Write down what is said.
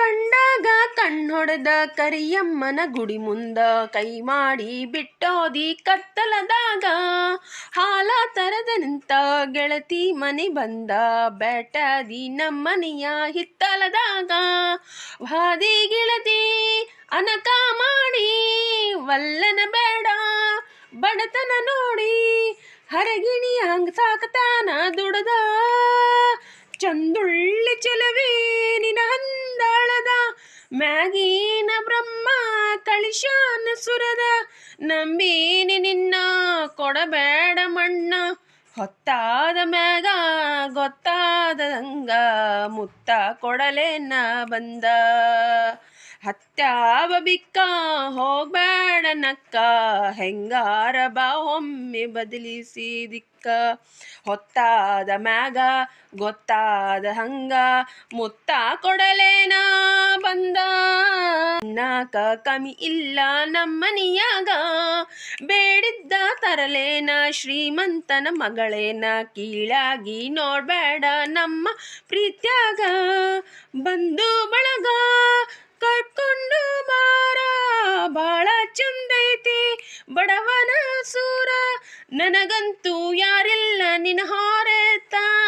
ಕಂಡಾಗ ಕಣ್ಣೊಡೆದ ಕರಿಯಮ್ಮನ ಗುಡಿ ಮುಂದ ಕೈ ಮಾಡಿ ಬಿಟ್ಟೋದಿ ಕತ್ತಲದಾಗ. ಹಾಲ ತರದ ನಿಂತ ಗೆಳತಿ ಮನೆ ಬಂದ ಬೆಟ್ಟದಿ ನಮ್ಮನೆಯ ಹಿತ್ತಲದಾಗ. ವಾದಿ ಗೆಳತಿ, ಅನಕ ಮಾಡಿ, ವಲ್ಲನ ಬೇಡ, ಬಡತನ ನೋಡಿ, ಹರಗಿಣಿ ಹಂಗ ಸಾಕತಾನ ದುಡದ. ಚಂದುಳ್ಳಿ ಚಲವೇ ನಿನ ಹಂದಾಳದ ಮ್ಯಾಗೀನ ಬ್ರಹ್ಮ ಕಳಿಶಾನ ಸುರದ, ನಂಬೀನಿ ನಿನ್ನ ಕೊಡಬೇಡ ಮಣ್ಣ. ಹೊತ್ತಾದ ಮ್ಯಾಗ ಗೊತ್ತಾದಂಗ ಮುತ್ತ ಕೊಡಲೇನ ಬಂದ. ಹತ್ಯಾವ ಬಿಕ್ಕ ಹೋಗ್ಬೇಡ ನಕ್ಕ ಹೆಂಗಾರ ಬಾ ಒಮ್ಮೆ ಬದಲಿಸಿ ದಿಕ್ಕ. ಹೊತ್ತಾದ ಮ್ಯಾಗ ಗೊತ್ತಾದ ಹಂಗ ಮುತ್ತ ಕೊಡಲೇನ ಬಂದ. ನಾಕ ಕಮಿ ಇಲ್ಲ ನಮ್ಮನಿಯಾಗ ಬೇಡಿದ್ದ ತರಲೇನ ಶ್ರೀಮಂತನ ಮಗಳೇನ ಕೀಳಾಗಿ ನೋಡ್ಬೇಡ ನಮ್ಮ ಪ್ರೀತ್ಯಾಗ. ಬಂದು ಬಳಗ ಬಡವನ ಸೂರ. ನನಗಂತೂ ಯಾರಿಲ್ಲ ನಿನ್ನ ಹಾರೆತಾ.